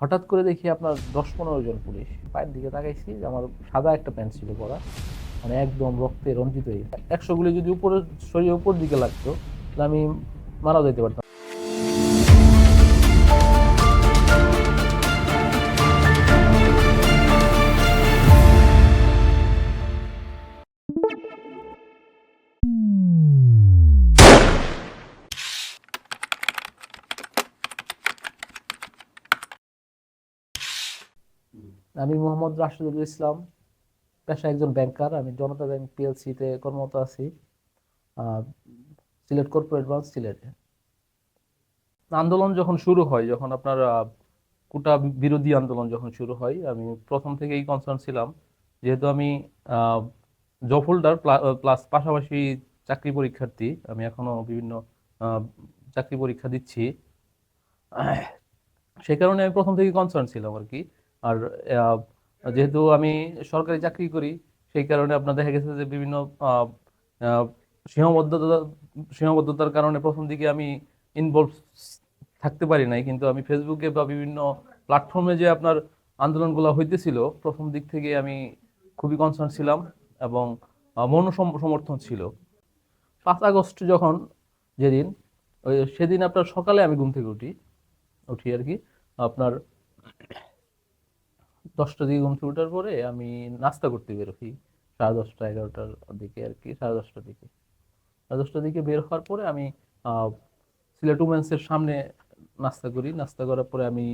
হঠাৎ করে দেখি আপনার দশ পনেরো জন পুলিশ। পায়ের দিকে তাকাইছি যে আমার সাদা একটা প্যান্ট ছিল পরা। মানে একদম রক্তে রঞ্জিত হয়ে একশো গুলি যদি উপরে শরীর উপর দিকে লাগতো, তাহলে আমি মারা যেতে পারতাম। আমি মোহাম্মদ রাশিদুল ইসলাম পেশা একজন ব্যাংকার আমি জনতা ব্যাংক পিএলসিতে কর্মরত আছি সিলেট কর্পোরেট ব্রাঞ্চ সিলেটে। আন্দোলন যখন শুরু হয়, যখন আপনার কোটা বিরোধী আন্দোলন যখন শুরু হয়, আমি প্রথম থেকেই কনসার্ন ছিলাম, যেহেতু আমি জব হোল্ডার প্লাস পাশাপাশি চাকরি পরীক্ষার্থী, আমি এখনও বিভিন্ন চাকরি পরীক্ষা দিচ্ছি। সেই কারণে আমি প্রথম থেকেই কনসার্ন ছিলাম আর কি। আর যেহেতু আমি সরকারি চাকরি করি, সেই কারণে আপনার দেখা গেছে যে বিভিন্ন সীমাবদ্ধতা, সীমাবদ্ধতার কারণে প্রথম দিকে আমি ইনভলভ থাকতে পারি নাই, কিন্তু আমি ফেসবুকে বা বিভিন্ন প্ল্যাটফর্মে যে আপনার আন্দোলনগুলো হইতেছিল, প্রথম দিক থেকে আমি খুবই কনসার্ন ছিলাম এবং মৌন সমর্থন ছিল। পাঁচ আগস্ট যখন, যেদিন সেদিন আপনার সকালে আমি ঘুম থেকে উঠি উঠি আর কি, আপনার দশটা দিকে ঘুম থেকে ওঠার পরে আমি নাস্তা করতে বের হই, সাড়ে দশটা, এগারোটার দিকে আর কি, সাড়ে দশটার দিকে। সাড়ে দশটার দিকে বের হওয়ার পরে আমি সিলেট উমেন্সের সামনে নাস্তা করি। নাস্তা করার পরে আমি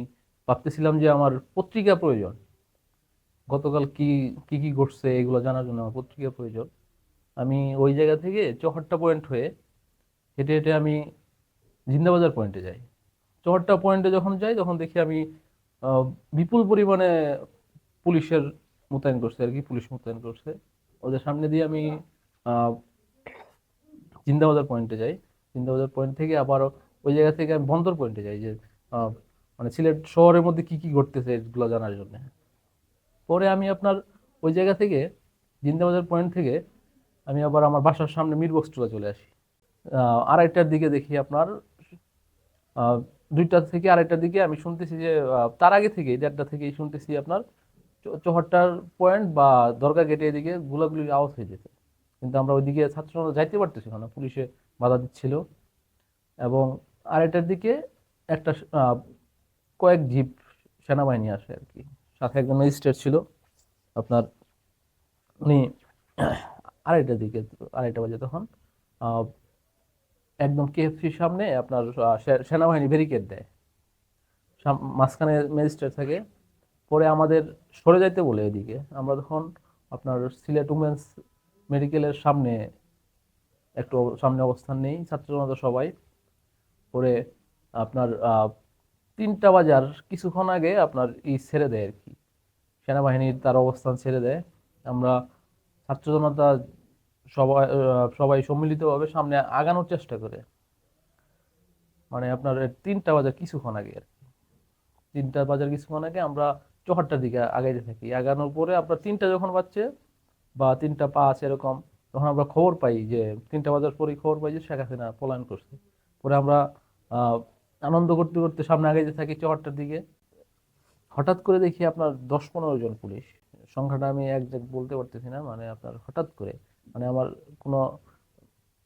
ভাবতেছিলাম যে আমার পত্রিকা প্রয়োজন। গতকাল কি কি কি ঘটছে এগুলো জানার জন্য আমার পত্রিকা প্রয়োজন। আমি ওই জায়গা থেকে চৌহাট্টা পয়েন্ট হয়ে হেঁটে হেঁটে আমি জিন্দাবাজার পয়েন্টে যাই। চৌহাট্টা পয়েন্টে যখন যাই, তখন দেখি আমি বিপুল পরিমাণে পুলিশের মোতায়েন করছে আর কি, পুলিশ মোতায়েন করছে। ওদের সামনে দিয়ে আমি জিন্দাবাজার পয়েন্টে যাই। জিন্দাবাজার পয়েন্ট থেকে আবার ওই জায়গা থেকে আমি বন্দর পয়েন্টে যাই যে মানে সিলেট শহরের মধ্যে কি কি ঘটতেছে এগুলো জানার জন্য। পরে আমি আপনার ওই জায়গা থেকে জিন্দাবাজার পয়েন্ট থেকে আমি আবার আমার বাসার সামনে মিরবক্স চলে চলে আসি। আড়াইটার দিকে দেখি আপনার দুইটা থেকে আড়াইটার দিকে আমি শুনতেছি যে তার আগে থেকেই, দেড়টা থেকেই শুনতেছি আপনার চৌহাট্টার পয়েন্ট বা দরগা গেটের এদিকে গুলাগুলির আওয়াজ হয়ে যেত। কিন্তু আমরা ওইদিকে ছাত্র সমাজ যাইতে পারতেছিল না, পুলিশে বাধা দিচ্ছিল। এবং আড়াইটার দিকে একটা কয়েক জিপ সেনাবাহিনী আসে আর কি। সাথে একজন ম্যাজিস্ট্রেট ছিল। আপনার উনি আড়াইটার দিকে আড়াইটা বাজে তখন একদম কেএফসির সামনে আপনার সেনাবাহিনী ব্যারিকেড দেয়। মাঝখানে ম্যাজিস্ট্রেট থাকে। পরে আমাদের সরে যাইতে বলে এদিকে। আমরা তখন আপনার সিলেট উমেন্স মেডিকেলের সামনে একটু সামনে অবস্থান নেই ছাত্র জনতা সবাই। পরে আপনার তিনটা বাজার কিছুক্ষণ আগে আপনার ই ছেড়ে দেয় আর কি। সেনাবাহিনীর তার অবস্থান ছেড়ে দেয়। আমরা ছাত্র জনতা সবাই সবাই সম্মিলিতভাবে সামনে আগানোর চেষ্টা করে। মানে আপনার তিনটা বাজার কিছুক্ষণ আগে আর কি। তিনটা বাজার কিছুক্ষণ আগে আমরা চৌহাট্টার দিকে আগাইতে থাকি। আগানোর পরে আপনার তিনটা যখন বাজছে বা তিনটা পাঁচ এরকম, তখন আমরা খবর পাই যে, তিনটা বাজার পরেই খবর পাই যে শেখ হাসিনা পলায়ন করছে। পরে আমরা আনন্দ করতে করতে সামনে আগাইতে থাকি চৌহাট্টার দিকে। হঠাৎ করে দেখি আপনার দশ পনেরো জন পুলিশ। সংখ্যাটা আমি একজ্যাক্ট বলতে পারতেছি না মানে আপনার হঠাৎ করে মানে আমার কোনো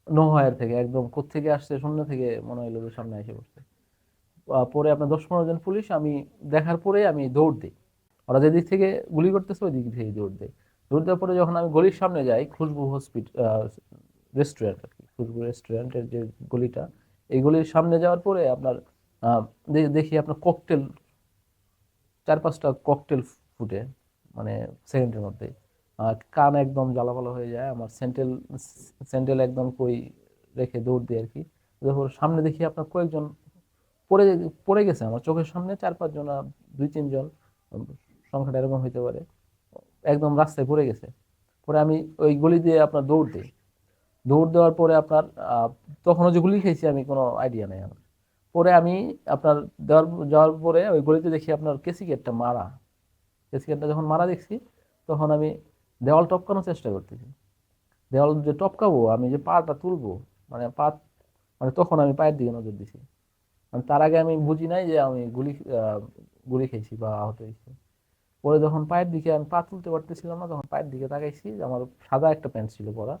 নোহায়ের থেকে, একদম কোত্থেকে আসছে, শূন্য থেকে মনে হইল সামনে এসে পড়ছে। পরে আপনার দশ পনেরো জন পুলিশ, আমি দেখার পরে আমি দৌড় দিই। ওরা যেদিক থেকে গুলি করতেছে ওই দিক থেকে দৌড় দিই দৌড় দেওয়ার পরে যখন আমি গলির সামনে যাই, খুশবু হসপিটাল রেস্টুরেন্ট আর কি, খুশবু রেস্টুরেন্টের যে গলিটা, এই গলির সামনে যাওয়ার পরে আপনার দেখি আপনার ককটেল চার পাঁচটা ককটেল ফুটে মানে সেকেন্ডের মধ্যে। কান একদম জ্বালাপালা হয়ে যায়, আমার সেন্টেল সেন্টেল একদম কই রেখে দৌড় দিই আর কি। তারপর সামনে দেখি আপনার কয়েকজন পড়ে পড়ে গেছে, আমার চোখের সামনে চার পাঁচজন দুই তিনজন সংখ্যাটা এরকম হইতে পারে। একদম রাস্তায় পড়ে গেছে। পরে আমি ওই গলি দিয়ে আপনার দৌড় দিই। দৌড় দেওয়ার পরে আপনার তখনও যে গুলি খেয়েছি আমি কোনো আইডিয়া নেই আমার। পরে আমি আপনার দেওয়ার, যাওয়ার পরে ওই গলিতে দেখি আপনার কেসিকেটটা মারা। কেসিকেটটা যখন মারা দেখছি, তখন আমি দেওয়াল টপকানোর চেষ্টা করতেছি। দেওয়াল যে টপকাবো, আমি যে পাটা তুলবো মানে পা মানে তখন আমি পায়ের দিকে নজর দিছি। মানে তার আগে আমি বুঝি নাই যে আমি গুলি গুলি খেয়েছি বা আহত হয়েছি। পরে যখন পায়ের দিকে আমি পা তুলতে পারতেছিলাম না, তখন পায়ের দিকে তাকাইছি আমার সাদা একটা প্যান্ট ছিল পরা।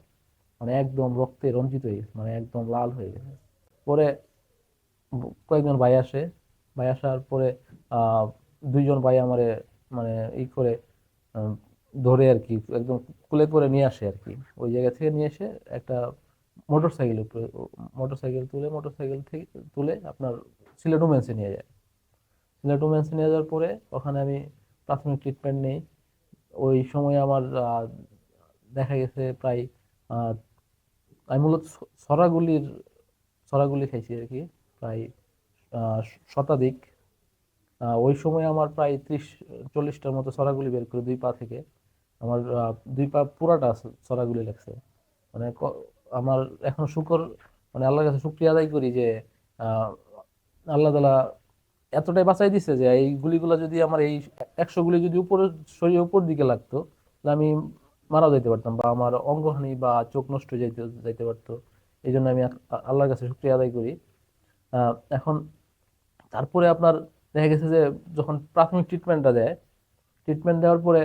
মানে একদম রক্তে রঞ্জিত হয়ে গেছে মানে একদম লাল হয়ে গেছে। পরে কয়েকজন ভাই আসে, ভাই আসার পরে দুইজন ভাই আমারে মানে ই করে ধরে আর কি, একদম কুলে করে নিয়ে আসে আর কি। ওই জায়গা থেকে নিয়ে এসে একটা মোটর সাইকেল উপরে মোটর সাইকেল তুলে মোটর সাইকেল থেকে তুলে আপনার সিলেট উমেন্সে নিয়ে যায়। সিলেট উমেন্সে নিয়ে যাওয়ার পরে ওখানে আমি প্রাথমিক ট্রিটমেন্ট নেই। ওই সময় আমার দেখা গেছে প্রায় আমি মূলত ছড়াগুলির ছড়াগুলি খাইছি আর কি, প্রায় শতাধিক। ওই সময় আমার প্রায় ত্রিশ, চল্লিশটার মতো ছড়াগুলি বের করে দুই পা থেকে। আমার দুই পা পুরাটা ছড়াগুলি লাগছে। মানে আমার এখন শুকর মানে আল্লাহর কাছে শুক্রিয়া আদায় করি যে আল্লাহ তালা এতটাই বাঁচাই দিছে যে এই গুলিগুলো যদি আমার এই একশো গুলি যদি উপরে, শরীরের উপর দিকে লাগতো, তাহলে আমি মারা যেতে পারতাম বা আমার অঙ্গহানি বা চোখ নষ্ট হয়ে যাইতে যাইতে পারতো। এই জন্য আমি আল্লাহর কাছে শুক্রিয়া আদায় করি। এখন তারপরে আপনার দেখা গেছে যে যখন প্রাথমিক ট্রিটমেন্টটা দেয় ট্রিটমেন্ট দেওয়ার পরে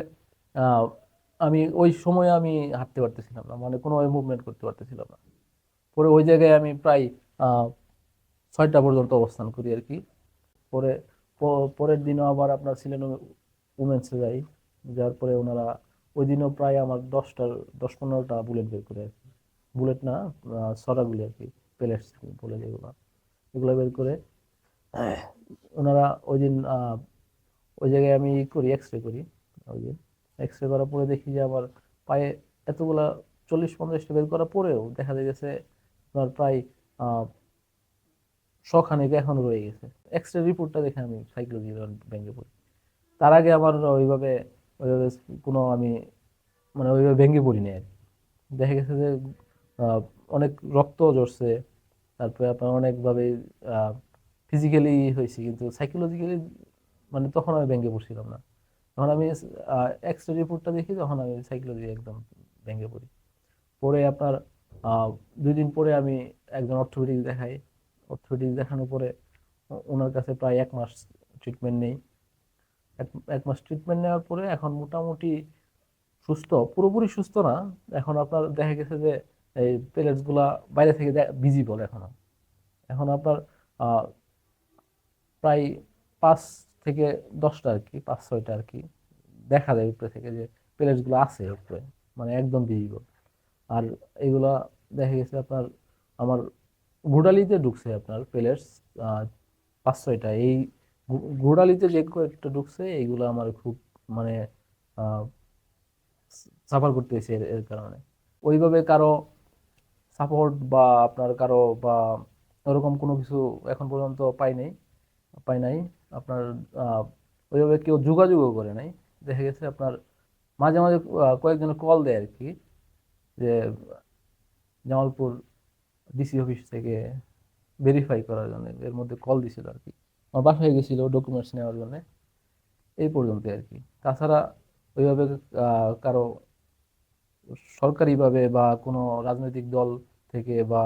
আমি ওই সময়ে আমি হাঁটতে পারতেছিলাম না মানে কোনো মুভমেন্ট করতে পারতেছিলাম না। পরে ওই জায়গায় আমি প্রায় ছয়টা পর্যন্ত অবস্থান করি আর কি। পরে পরের দিনও আবার আপনার ছিলেন উমেন্সে যাই, যাওয়ার পরে ওনারা, ওই দিনও প্রায় আমার দশটার, দশ পনেরোটা বুলেট বের করে আর কি। বুলেট না সরাগুলি আর কি পেলেটস বলে যেগুলো এগুলো বের করে, ওনারা ওই দিন ওই জায়গায় আমি করি এক্স রে করি, ওই দিন এক্স রে করার পরে দেখি যে আমার পায়ে এতগুলা চল্লিশ পঞ্চাশটা বের করার পরেও দেখা গেছে আপনার প্রায় শখানেক এখনও রয়ে গেছে। এক্স রে রিপোর্টটা দেখে আমি সাইকোলজি ভেঙে পড়ি। তার আগে আমার ওইভাবে ওইভাবে কোনো আমি মানে ওইভাবে ভেঙে পড়িনি আর কি। দেখা গেছে যে অনেক রক্ত ঝরছে, তারপরে আপনার অনেকভাবে ফিজিক্যালি হয়েছে, কিন্তু সাইকোলজিক্যালি মানে তখন আমি ভেঙে পড়ছিলাম না। তখন আমি এক্স রে রিপোর্টটা দেখি, তখন আমি সাইকোলজি একদম ভেঙে পড়ি। পরে আপনার দুই দিন পরে আমি একজন অর্থোপেডিক দেখাই অর্থোপেডিক দেখানোর পরে ওনার কাছে প্রায় এক মাস ট্রিটমেন্ট নেই। এক মাস ট্রিটমেন্ট নেওয়ার পরে এখন মোটামুটি সুস্থ, পুরোপুরি সুস্থ না। এখন আপনার দেখা গেছে যে এই প্লেটসগুলা বাইরে থেকে ভিজিবল এখনও। এখন আপনার প্রায় পাঁচ থেকে দশটা আর কি, পাঁচ ছয়টা আর কি দেখা যায় উপরে থেকে যে প্লেটসগুলো আছে উপরে মানে একদম ভিজিবল আর এগুলা দেখা গেছে আপনার, আমার ঘোড়ালিতে ঢুকছে আপনার প্লেটস পাঁচ ছয়টা। এই ঘোড়ালিতে যে কয়েকটা ঢুকছে, এইগুলো আমার খুব মানে সাফার করতে হয়েছে এর কারণে। ওইভাবে কারও সাপোর্ট বা আপনার কারও বা ওরকম কোনো কিছু এখন পর্যন্ত পাই নাই পাই নাই। আপনার ওইভাবে কেউ যোগাযোগও করে নাই। দেখা গেছে আপনার মাঝে মাঝে কয়েকজনের কল দেয় আর কি যে, জামালপুর ডিসি অফিস থেকে ভেরিফাই করার জন্য, এর মধ্যে কল দিছিল আর কি। আমার বাসায় গেছিল ডকুমেন্টস নেওয়ার জন্য, এই পর্যন্ত আর কি। তাছাড়া ওইভাবে কারও সরকারিভাবে বা কোনো রাজনৈতিক দল থেকে বা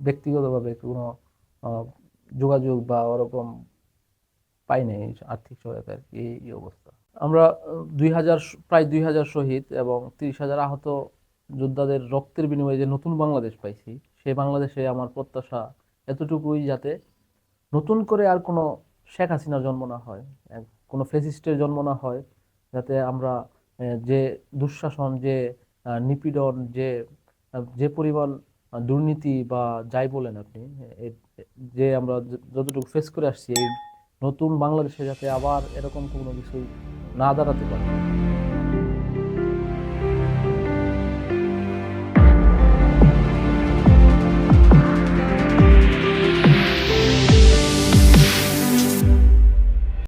ব্যক্তিগতভাবে কোনো যোগাযোগ বা ওরকম পাই নাই আর্থিক সহায়তা আর কি, এই এই অবস্থা। আমরা দুই হাজার প্রায় দুই হাজার শহীদ এবং তিরিশ হাজার আহত যোদ্ধাদের রক্তের বিনিময়ে যে নতুন বাংলাদেশ পাইছি সেই বাংলাদেশে আমার প্রত্যাশা এতটুকুই যাতে নতুন করে আর কোনো শেখ হাসিনার জন্ম না হয় কোনো ফেসিস্টের জন্ম না হয়, যাতে আমরা যে দুঃশাসন, যে নিপীড়ন, যে যে পরিমাণ দুর্নীতি বা যাই বলেন আপনি যে আমরা যতটুকু ফেস করে আসছি, এই নতুন বাংলাদেশে যাতে আবার এরকম কোনো কিছু না দাঁড়াতে পারে।